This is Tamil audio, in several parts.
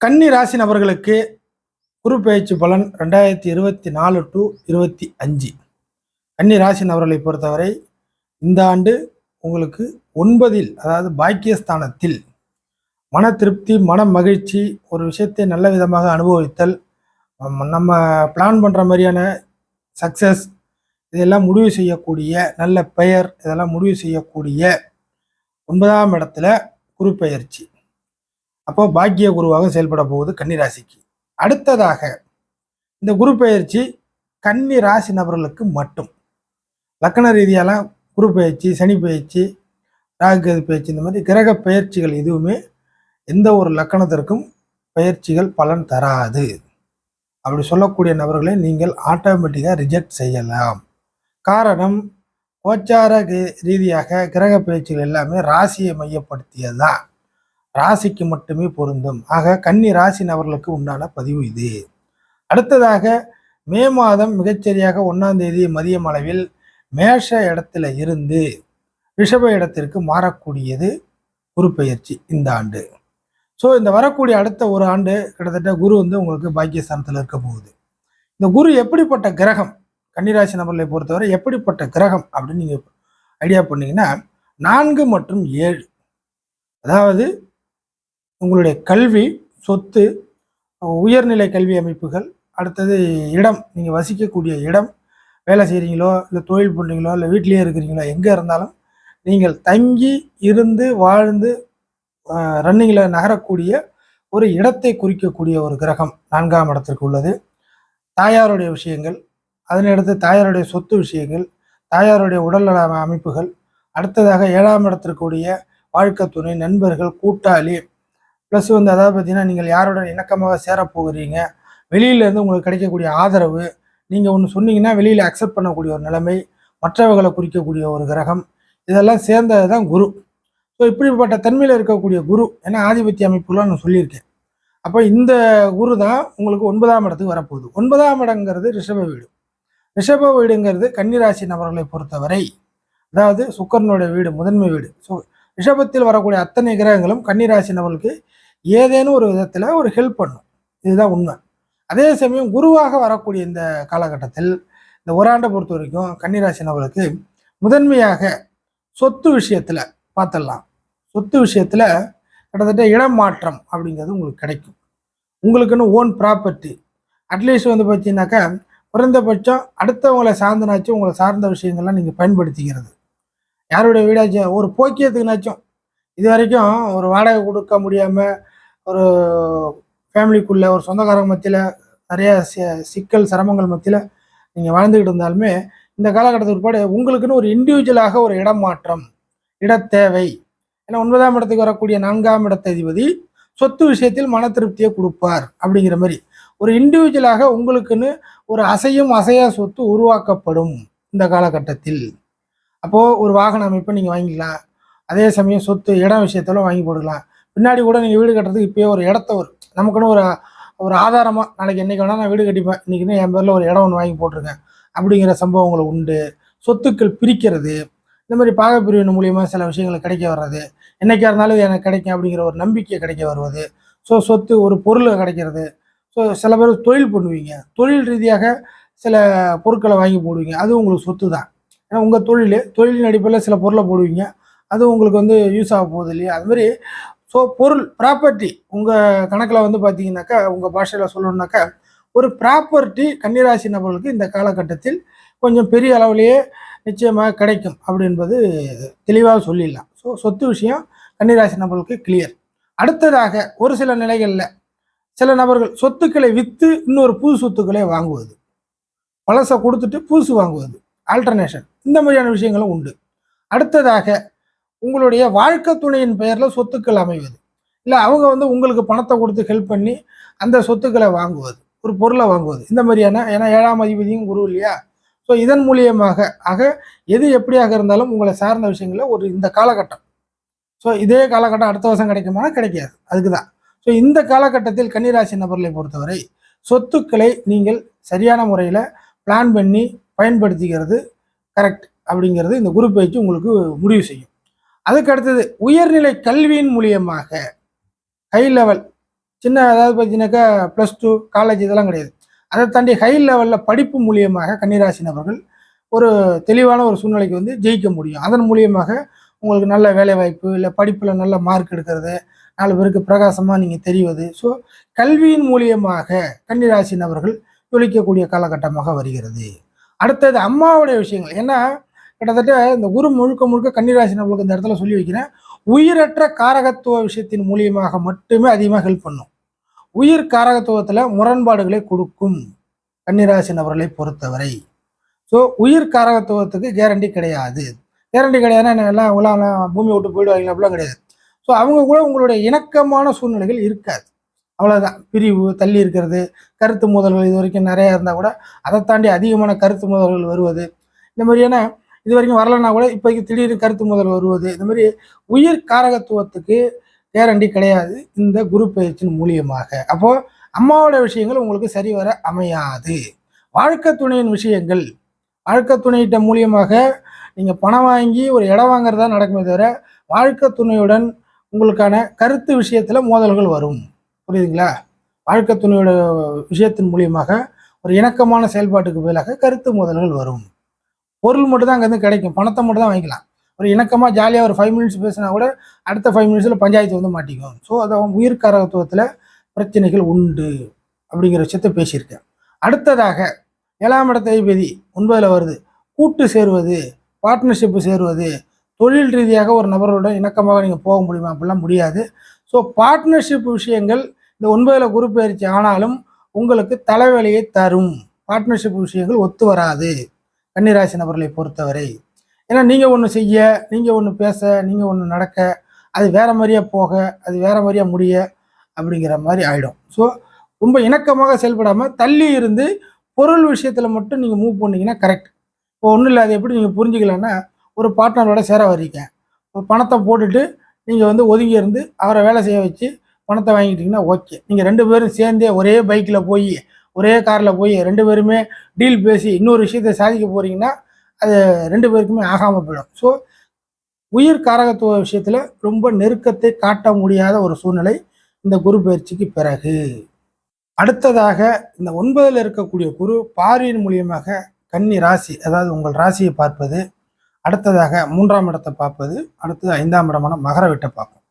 கன்னி ராசி நபர்களுக்கு குரு பயிற்சி பலன் ரெண்டாயிரத்தி இருபத்தி நாலு டு இருபத்தி அஞ்சு. கன்னி ராசி நபர்களை பொறுத்தவரை இந்த ஆண்டு உங்களுக்கு ஒன்பதில் அதாவது பாக்கியஸ்தானத்தில் மன திருப்தி மன மகிழ்ச்சி ஒரு விஷயத்தை நல்ல விதமாக அனுபவித்தல் நம்ம- பிளான் பண்ணுற மாதிரியான சக்ஸஸ் இதெல்லாம் முடிவு செய்யக்கூடிய நல்ல பெயர் இதெல்லாம் முடிவு செய்யக்கூடிய ஒன்பதாம் இடத்துல குரு அப்போ பாக்கிய குருவாக செயல்பட போகுது கன்னி ராசிக்கு அடுத்ததாக இந்த குரு பயிற்சி கன்னி ராசி நபர்களுக்கு மட்டும். லக்கண ரீதியாலாம் குரு பயிற்சி சனி பயிற்சி ராகுகேது பயிற்சி இந்த மாதிரி கிரக பயிற்சிகள் எதுவுமே எந்த ஒரு லக்கணத்திற்கும் பயிற்சிகள் பலன் தராது. அப்படி சொல்லக்கூடிய நபர்களை நீங்கள் ஆட்டோமேட்டிக்காக ரிஜெக்ட் செய்யலாம். காரணம் கோச்சார ரீதியாக கிரக பயிற்சிகள் எல்லாமே ராசியை மையப்படுத்தியதுதான் ராசிக்கு மட்டுமே பொருந்தும். ஆக கன்னி ராசி நபர்களுக்கு உண்டான பதிவு இது. அடுத்ததாக மே மாதம் மிகச்சரியாக ஒன்றாம் தேதி மதியம் அளவில் மேஷ இடத்துல இருந்து ரிஷப இடத்திற்கு மாறக்கூடியது குரு இந்த ஆண்டு. ஸோ இந்த வரக்கூடிய அடுத்த ஒரு ஆண்டு கிட்டத்தட்ட குரு வந்து உங்களுக்கு பாக்கியஸ்தானத்தில் இருக்க போகுது. இந்த குரு எப்படிப்பட்ட கிரகம் கன்னிராசி நபர்களை பொறுத்தவரை எப்படிப்பட்ட கிரகம் அப்படின்னு நீங்கள் ஐடியா பண்ணிங்கன்னா நான்கு மற்றும் ஏழு. அதாவது உங்களுடைய கல்வி சொத்து உயர்நிலை கல்வி அமைப்புகள் அடுத்தது இடம் நீங்கள் வசிக்கக்கூடிய இடம் வேலை செய்கிறீங்களோ இல்லை தொழில் பண்ணுறீங்களோ இல்லை வீட்டிலேயே இருக்கிறீங்களோ எங்கே இருந்தாலும் நீங்கள் தங்கி இருந்து வாழ்ந்து ரன்னிங்கில் நகரக்கூடிய ஒரு இடத்தை குறிக்கக்கூடிய ஒரு கிரகம் நான்காம் இடத்திற்கு உள்ளது. தாயாருடைய விஷயங்கள் அதனையடுத்து தாயாருடைய சொத்து விஷயங்கள் தாயாருடைய உடல்நல அமைப்புகள் அடுத்ததாக ஏழாம் இடத்திற்குரிய வாழ்க்கை துணை நண்பர்கள் கூட்டாளி ப்ளஸ் வந்து அதாவது பார்த்தீங்கன்னா நீங்கள் யாருடன் இணக்கமாக சேர போகிறீங்க? வெளியிலேருந்து உங்களுக்கு கிடைக்கக்கூடிய ஆதரவு நீங்கள் ஒன்று சொன்னீங்கன்னா வெளியில் அக்செப்ட் பண்ணக்கூடிய ஒரு நிலைமை மற்றவர்களை குறிக்கக்கூடிய ஒரு கிரகம் இதெல்லாம் சேர்ந்தது தான் குரு. ஸோ இப்படிப்பட்ட தன்மையில் இருக்கக்கூடிய குரு ஏன்னா ஆதிபத்திய அமைப்புலாம் நான் சொல்லியிருக்கேன். அப்போ இந்த குரு தான் உங்களுக்கு ஒன்பதாம் இடத்துக்கு வரப்போகுது. ஒன்பதாம் இடங்கிறது ரிஷப வீடு. ரிஷப வீடுங்கிறது கன்னிராசி நபர்களை பொறுத்தவரை அதாவது சுக்கரனுடைய வீடு முதன்மை வீடு. ஸோ ரிஷபத்தில் வரக்கூடிய அத்தனை கிரகங்களும் கன்னிராசி நபர்களுக்கு ஏதேனும் ஒரு விதத்தில் ஒரு ஹெல்ப் பண்ணும். இதுதான் உண்மை. அதே சமயம் குருவாக வரக்கூடிய இந்த காலகட்டத்தில் இந்த ஓராண்டை பொறுத்த வரைக்கும் கன்னிராசி நபருக்கு முதன்மையாக சொத்து விஷயத்தில் பார்த்துடலாம். சொத்து விஷயத்தில் கிட்டத்தட்ட இடம் மாற்றம் அப்படிங்கிறது உங்களுக்கு கிடைக்கும். உங்களுக்குன்னு ஓன் ப்ராப்பர்ட்டி அட்லீஸ்ட் வந்து பார்த்தீங்கன்னாக்கா குறைந்தபட்சம் அடுத்தவங்களை சார்ந்தனாச்சும் உங்களை சார்ந்த விஷயங்கள்லாம் நீங்கள் பயன்படுத்திக்கிறது. யாருடைய வீடாச்சும் ஒரு போக்கியத்துக்குனாச்சும் இது வரைக்கும் ஒரு வாடகை கொடுக்க முடியாமல் ஒரு ஃபேமிலிக்குள்ளே ஒரு சொந்தக்காரங்க மத்தியில் நிறைய சி- சிக்கல் சிரமங்கள் மத்தியில் நீங்கள் வாழ்ந்துக்கிட்டு இருந்தாலுமே இந்த காலகட்டத்துக்கு பிற்பாடு உங்களுக்குன்னு ஒரு இண்டிவிஜுவலாக ஒரு இடம் மாற்றம் இடத்தேவை ஏன்னா ஒன்பதாம் இடத்துக்கு வரக்கூடிய நான்காம் இடத்ததிபதி சொத்து விஷயத்தில் மன திருப்தியை கொடுப்பார் அப்படிங்கிற மாதிரி. ஒரு இண்டிவிஜுவலாக உங்களுக்குன்னு ஒரு அசையும் அசையா சொத்து உருவாக்கப்படும் இந்த காலகட்டத்தில். அப்போது ஒரு வாகன அமைப்பை நீங்கள் வாங்கிக்கலாம். அதே சமயம் சொத்து இடம் விஷயத்தெல்லாம் வாங்கி போட்டுக்கலாம். பின்னாடி கூட நீங்கள் வீடு கட்டுறதுக்கு இப்போயே ஒரு இடத்த ஒரு நமக்குன்னு ஒரு ஒரு ஆதாரமாக நாளைக்கு என்னைக்கு வேணால் நான் வீடு கட்டிப்பேன். இன்றைக்கின்னு என் பேரில் ஒரு இடம் ஒன்று வாங்கி போட்டிருக்கேன். அப்படிங்கிற சம்பவங்கள் உண்டு. சொத்துக்கள் பிரிக்கிறது இந்த மாதிரி பாகப்பிரிவின் மூலியமாக சில விஷயங்கள் கிடைக்க வர்றது என்றைக்கா இருந்தாலும் இது எனக்கு கிடைக்கும் அப்படிங்கிற ஒரு நம்பிக்கை கிடைக்க வருவது. ஸோ சொத்து ஒரு பொருள் கிடைக்கிறது. ஸோ சில பேர் தொழில் பண்ணுவீங்க. தொழில் ரீதியாக சில பொருட்களை வாங்கி போடுவீங்க. அது உங்களுக்கு சொத்து தான் ஏன்னா உங்கள் தொழில் தொழிலின் அடிப்படையில் சில பொருளை போடுவீங்க. அது உங்களுக்கு வந்து யூஸ் ஆக போகுது இல்லையா? அது மாதிரி ஸோ பொருள் ப்ராப்பர்ட்டி உங்கள் கணக்கில் வந்து பார்த்தீங்கன்னாக்கா உங்கள் பாஷையில் சொல்லணுன்னாக்கா ஒரு ப்ராப்பர்ட்டி கன்னிராசி நபர்களுக்கு இந்த காலகட்டத்தில் கொஞ்சம் பெரிய அளவிலேயே நிச்சயமாக கிடைக்கும் அப்படி என்பது தெளிவாக சொல்லிடலாம். ஸோ சொத்து விஷயம் கன்னிராசி நபர்களுக்கு கிளியர் அடுத்ததாக ஒரு சில நிலைகளில் சில நபர்கள் சொத்துக்களை விற்று இன்னொரு புது சொத்துக்களை வாங்குவது. பழசை கொடுத்துட்டு புதுசு வாங்குவது. ஆல்டர்னேஷன் இந்த மாதிரியான விஷயங்களும் உண்டு. அடுத்ததாக உங்களுடைய வாழ்க்கை துணையின் பெயரில் சொத்துக்கள் அமைவது. இல்லை அவங்க வந்து உங்களுக்கு பணத்தை கொடுத்து ஹெல்ப் பண்ணி அந்த சொத்துக்களை வாங்குவது ஒரு பொருளை வாங்குவது. இந்த மாதிரியான ஏன்னா ஏழாம் அதிபதியும் குரு இல்லையா? ஸோ இதன் மூலியமாக ஆக எது எப்படியாக இருந்தாலும் உங்களை சார்ந்த விஷயங்களில் ஒரு இந்த காலகட்டம். ஸோ இதே காலகட்டம் அடுத்த வருஷம் கிடைக்குமானா கிடைக்காது. அதுக்கு தான் ஸோ இந்த காலகட்டத்தில் கன்னிராசி நபர்களை பொறுத்தவரை சொத்துக்களை நீங்கள் சரியான முறையில் பிளான் பண்ணி பயன்படுத்திக்கிறது கரெக்ட் அப்படிங்கிறது இந்த குரு பயிற்சி உங்களுக்கு முடிவு செய்யும். அதுக்கு அடுத்தது உயர்நிலை கல்வியின் மூலியமாக ஹை லெவல் சின்ன அதாவது பார்த்தீங்கன்னாக்கா ப்ளஸ் டூ காலேஜ் இதெல்லாம் கிடையாது. அதை தாண்டி ஹை லெவலில் படிப்பு மூலியமாக கன்னிராசி நபர்கள் ஒரு தெளிவான ஒரு சூழ்நிலைக்கு வந்து ஜெயிக்க முடியும். அதன் மூலியமாக உங்களுக்கு நல்ல வேலைவாய்ப்பு இல்லை படிப்பில் நல்ல மார்க் எடுக்கிறது நாலு பேருக்கு பிரகாசமாக நீங்கள் தெரிவது. ஸோ கல்வியின் மூலியமாக கன்னிராசி நபர்கள் ஜொலிக்கக்கூடிய காலகட்டமாக வருகிறது. அடுத்தது அம்மாவுடைய விஷயங்கள். ஏன்னா கிட்டத்தட்ட இந்த குரு முழுக்க முழுக்க கன்னிராசி நம்மளுக்கு இந்த இடத்துல சொல்லி வைக்கிறேன். உயிரற்ற காரகத்துவ விஷயத்தின் மூலியமாக மட்டுமே அதிகமாக ஹெல்ப் பண்ணும். உயிர் காரகத்துவத்தில் முரண்பாடுகளை கொடுக்கும் கன்னிராசி நபர்களை பொறுத்தவரை. ஸோ உயிர் காரகத்துவத்துக்கு கேரண்டி கிடையாது. கேரண்டி கிடையாதுன்னா என்ன எல்லாம் அவங்களாம் பூமி விட்டு போயிடுவாங்க அப்படிலாம் கிடையாது. ஸோ அவங்க கூட உங்களுடைய இணக்கமான சூழ்நிலைகள் இருக்காது. அவ்வளோதான் பிரிவு தள்ளி இருக்கிறது கருத்து மோதல்கள் இது வரைக்கும் நிறையா இருந்தால் கூட அதை தாண்டி அதிகமான கருத்து மோதல்கள் வருவது. இந்த மாதிரியான இது வரைக்கும் வரலன்னா கூட இப்போதைக்கு திடீர்னு கருத்து முதல் வருவது. இந்த மாதிரி உயிர் காரகத்துவத்துக்கு கேரண்டி கிடையாது. இந்த குரு பயிற்சியின் மூலியமாக. அப்போது அம்மாவோட விஷயங்கள் உங்களுக்கு சரிவர அமையாது. வாழ்க்கை துணையின் விஷயங்கள். வாழ்க்கை துணையிட்ட மூலியமாக நீங்கள் பணம் வாங்கி ஒரு இடம் வாங்குறதா நடக்குமே தவிர வாழ்க்கை துணையுடன் உங்களுக்கான கருத்து விஷயத்தில் மோதல்கள் வரும். புரியுதுங்களா? வாழ்க்கை துணையோட விஷயத்தின் மூலியமாக ஒரு இணக்கமான செயல்பாட்டுக்கு பதிலாக கருத்து மோதல்கள் வரும். பொருள் மட்டும் தான் அங்கேருந்து கிடைக்கும். பணத்தை மட்டும் தான் வாங்கிக்கலாம். ஒரு இணக்கமாக ஜாலியாக ஒரு ஃபைவ் மினிட்ஸ் பேசினா கூட அடுத்த ஃபைவ் மினிட்ஸில் பஞ்சாயத்து வந்து மாட்டிக்கும். ஸோ அது உயிர் காரகத்துவத்தில் பிரச்சனைகள் உண்டு அப்படிங்கிற விஷயத்த பேசியிருக்கேன். அடுத்ததாக ஏழாம் இடத்த ஒன்பதில் வருது. கூட்டு சேருவது பார்ட்னர்ஷிப்பு சேருவது தொழில் ரீதியாக ஒரு நபரோட இணக்கமாக நீங்கள் போக முடியுமா? அப்படிலாம் முடியாது. ஸோ பார்ட்னர்ஷிப் விஷயங்கள் இந்த ஒன்பதில் குரு பயிற்சி ஆனாலும் உங்களுக்கு தலைவலியை தரும். பார்ட்னர்ஷிப் விஷயங்கள் ஒத்து வராது. கன்னிராசி நபர்களை பொறுத்தவரை ஏன்னா நீங்கள் ஒன்று செய்ய நீங்கள் ஒன்று பேச நீங்கள் ஒன்று நடக்க அது வேற மாதிரியா போக அது வேற மாதிரியா முடிய அப்படிங்கிற மாதிரி ஆகிடும் ஸோ ரொம்ப இணக்கமாக செயல்படாமல் தள்ளி இருந்து பொருள் விஷயத்தில் மட்டும் நீங்கள் மூவ் பண்ணிங்கன்னா கரெக்ட் இப்போ ஒன்றும் இல்லை அது எப்படி நீங்கள் புரிஞ்சுக்கலான்னா ஒரு பார்ட்னரோட சேர வர்றீங்க. இப்போ பணத்தை போட்டுட்டு நீங்கள் வந்து ஒதுங்கி இருந்து அவரை வேலை செய்ய வச்சு பணத்தை வாங்கிட்டீங்கன்னா ஓகே நீங்கள் ரெண்டு பேரும் சேர்ந்தே ஒரே பைக்கில் போய் ஒரே காரில் போய் ரெண்டு பேருமே டீல் பேசி இன்னொரு விஷயத்தை சாதிக்க போகிறீங்கன்னா அது ரெண்டு பேருக்குமே ஆகாமல் போயிடும். ஸோ உயிர் காரகத்துவ விஷயத்தில் ரொம்ப நெருக்கத்தை காட்ட முடியாத ஒரு சூழ்நிலை இந்த குரு பயிற்சிக்கு பிறகு. அடுத்ததாக இந்த ஒன்பதில் இருக்கக்கூடிய குரு பார்வையின் மூலியமாக கன்னி ராசி அதாவது உங்கள் ராசியை பார்ப்பது. அடுத்ததாக மூன்றாம் இடத்தை பார்ப்பது. அடுத்தது ஐந்தாம் இடமான மகர வீட்டை பார்க்கும்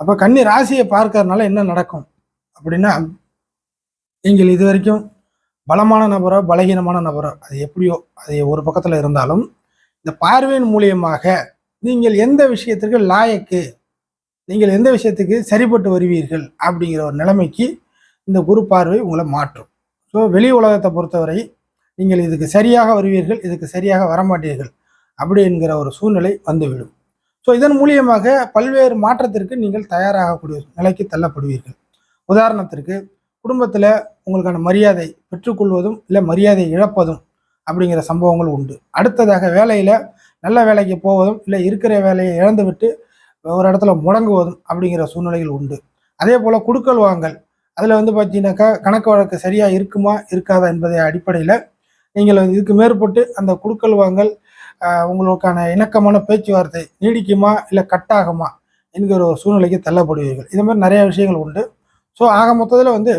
அப்போ கன்னி ராசியை பார்க்கறதுனால என்ன நடக்கும்? அப்படின்னா நீங்கள் இது வரைக்கும் பலமான நபரோ பலகீனமான நபரோ அது எப்படியோ அது ஒரு பக்கத்தில் இருந்தாலும் இந்த பார்வையின் மூலியமாக நீங்கள் எந்த விஷயத்திற்கு லாயக்கு நீங்கள் எந்த விஷயத்துக்கு சரிப்பட்டு வருவீர்கள் அப்படிங்கிற ஒரு நிலைமைக்கு இந்த குரு பார்வை உங்களை மாற்றும். ஸோ வெளி உலகத்தை பொறுத்தவரை நீங்கள் இதுக்கு சரியாக வருவீர்கள் இதுக்கு சரியாக வரமாட்டீர்கள் அப்படி என்கிற ஒரு சூழ்நிலை வந்துவிடும். ஸோ இதன் மூலியமாக பல்வேறு மாற்றத்திற்கு நீங்கள் தயாராகக்கூடிய நிலைக்கு தள்ளப்படுவீர்கள். உதாரணத்திற்கு குடும்பத்தில் உங்களுக்கான மரியாதை பெற்றுக்கொள்வதும் இல்லை மரியாதை இழப்பதும் அப்படிங்கிற சம்பவங்கள் உண்டு. அடுத்ததாக வேலையில் நல்ல வேலைக்கு போவதும் இல்லை இருக்கிற வேலையை இழந்துவிட்டு ஒரு இடத்துல முடங்குவதும் அப்படிங்கிற சூழ்நிலைகள் உண்டு. அதே போல் குடுக்கல் வாங்கல். அதில் வந்து பார்த்தீங்கன்னாக்கா கணக்கு வழக்கு சரியாக இருக்குமா இருக்காதா என்பதை அடிப்படையில் நீங்கள் இதுக்கு மேற்பட்டு அந்த குடுக்கல் வாங்கல் உங்களுக்கான இணக்கமான பேச்சுவார்த்தை நீடிக்குமா இல்லை கட்டாகுமா என்கிற ஒரு சூழ்நிலைக்கு தள்ளப்படுவீர்கள். இது மாதிரி நிறைய விஷயங்கள் உண்டு. ஸோ ஆக மொத்தத்தில் வந்து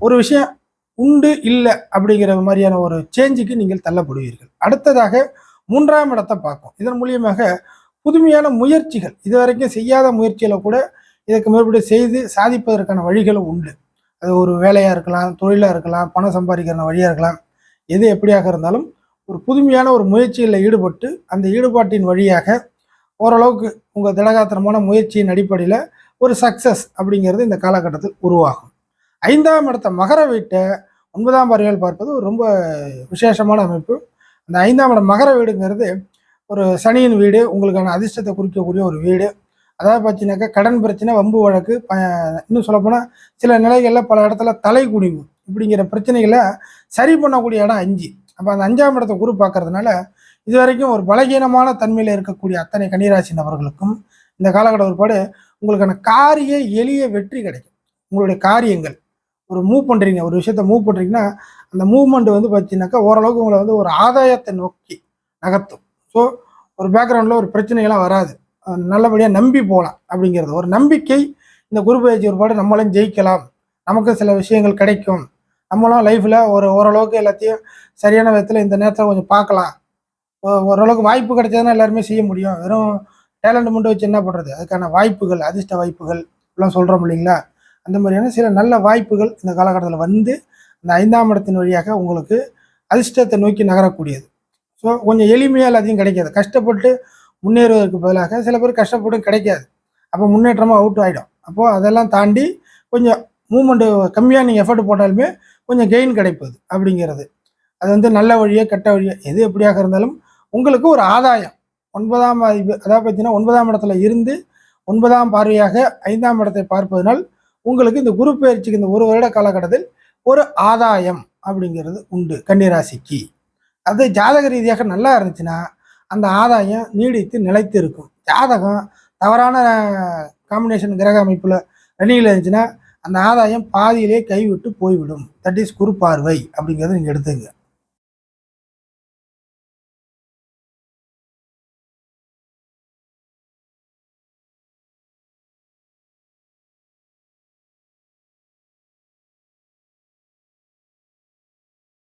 ஒரு விஷயம் உண்டு இல்லை அப்படிங்கிற மாதிரியான ஒரு சேஞ்சுக்கு நீங்கள் தள்ளப்படுவீர்கள். அடுத்ததாக மூன்றாம் இடத்தை பார்க்கும் இதன் மூலியமாக புதுமையான முயற்சிகள் இதுவரைக்கும் செய்யாத முயற்சிகளை கூட இதற்கு மறுபடியும் செய்து சாதிப்பதற்கான வழிகளும் உண்டு. அது ஒரு வேலையாக இருக்கலாம் தொழிலாக இருக்கலாம் பணம் சம்பாதிக்கிற வழியாக இருக்கலாம் எது எப்படியாக இருந்தாலும் ஒரு புதுமையான ஒரு முயற்சிகளில் ஈடுபட்டு அந்த ஈடுபாட்டின் வழியாக ஓரளவுக்கு உங்கள் திடகாத்திரமான முயற்சியின் அடிப்படையில் ஒரு சக்சஸ் அப்படிங்கிறது இந்த காலகட்டத்தில் உருவாகும். ஐந்தாம் இடத்த மகர வீட்டை ஒன்பதாம் பறவைகள் பார்ப்பது ஒரு ரொம்ப விசேஷமான அமைப்பு. அந்த ஐந்தாம் இடம் மகர வீடுங்கிறது ஒரு சனியின் வீடு உங்களுக்கான அதிர்ஷ்டத்தை குறிக்கக்கூடிய ஒரு வீடு. அதாவது பார்த்தீங்கன்னாக்கா கடன் பிரச்சனை வம்பு வழக்கு ப இன்னும் சொல்லப்போனால் சில நிலைகளில் பல இடத்துல தலை குனிவு இப்படிங்கிற பிரச்சனைகளை சரி பண்ணக்கூடிய இடம் அஞ்சு. அப்போ அந்த அஞ்சாம் இடத்தை குரு பார்க்கறதுனால இது வரைக்கும் ஒரு பலகீனமான தன்மையில் இருக்கக்கூடிய அத்தனை கன்னிராசி நபர்களுக்கும் இந்த காலகட்ட ஒருபாடு உங்களுக்கான காரிய எளிய வெற்றி கிடைக்கும். உங்களுடைய காரியங்கள். ஒரு மூவ் பண்ணுறீங்க ஒரு விஷயத்த மூவ் பண்ணுறீங்கன்னா அந்த மூவ்மெண்ட் வந்து பார்த்தீங்கன்னாக்கா ஓரளவுக்கு உங்களை வந்து ஒரு ஆதாயத்தை நோக்கி நகர்த்தும். ஸோ ஒரு பேக்ரவுண்டில் ஒரு பிரச்சனைகள்லாம் வராது. நல்லபடியாக நம்பி போகலாம் அப்படிங்கிறது. ஒரு நம்பிக்கை இந்த குரு பயிற்சி ஒருபாடு நம்மளும் ஜெயிக்கலாம். நமக்கு சில விஷயங்கள் கிடைக்கும். நம்மளும் லைஃப்பில் ஒரு ஓரளவுக்கு எல்லாத்தையும் சரியான விதத்தில் இந்த நேரத்தில் கொஞ்சம் பார்க்கலாம். ஓரளவுக்கு வாய்ப்பு கிடைச்சதுன்னா எல்லாருமே செய்ய முடியும். வெறும் டேலண்ட் மட்டும் வச்சு என்ன பண்ணுறது அதுக்கான வாய்ப்புகள் அதிர்ஷ்ட வாய்ப்புகள் எல்லாம் சொல்கிறோம் இல்லைங்களா? அந்த மாதிரியான சில நல்ல வாய்ப்புகள் இந்த காலகட்டத்தில் வந்து இந்த ஐந்தாம் இடத்தின் வழியாக உங்களுக்கு அதிர்ஷ்டத்தை நோக்கி நகரக்கூடியது. ஸோ கொஞ்சம் எளிமையாக எல்லாத்தையும் கிடைக்காது. கஷ்டப்பட்டு முன்னேறுவதற்கு பதிலாக சில பேர் கஷ்டப்பட்டு கிடைக்காது. அப்போ முன்னேற்றமாக அவுட் ஆகிடும் அப்போது அதெல்லாம் தாண்டி கொஞ்சம் மூமெண்ட்டு கம்மியாக நீங்கள் எஃபர்ட் போட்டாலுமே கொஞ்சம் கெயின் கிடைப்பது அப்படிங்கிறது. அது வந்து நல்ல வழியோ கெட்ட வழியோ எது எப்படியாக இருந்தாலும் உங்களுக்கு ஒரு ஆதாயம். ஒன்பதாம் அதாவது பார்த்தீங்கன்னா ஒன்பதாம் இடத்துல இருந்து ஒன்பதாம் பார்வையாக ஐந்தாம் இடத்தை பார்ப்பதனால் உங்களுக்கு இந்த குரு பயிற்சிக்கு இந்த ஒரு வருட காலகட்டத்தில் ஒரு ஆதாயம் அப்படிங்கிறது உண்டு கன்னிராசிக்கு. அது ஜாதக ரீதியாக நல்லா இருந்துச்சுன்னா அந்த ஆதாயம் நீடித்து நிலைத்து இருக்கும் ஜாதகம் தவறான காம்பினேஷன் கிரக அமைப்பில் ரன்னிங்கில் இருந்துச்சுன்னா அந்த ஆதாயம் பாதியிலே கைவிட்டு போய்விடும். தட் இஸ் குறு பார்வை அப்படிங்கிறத நீங்கள் எடுத்துங்க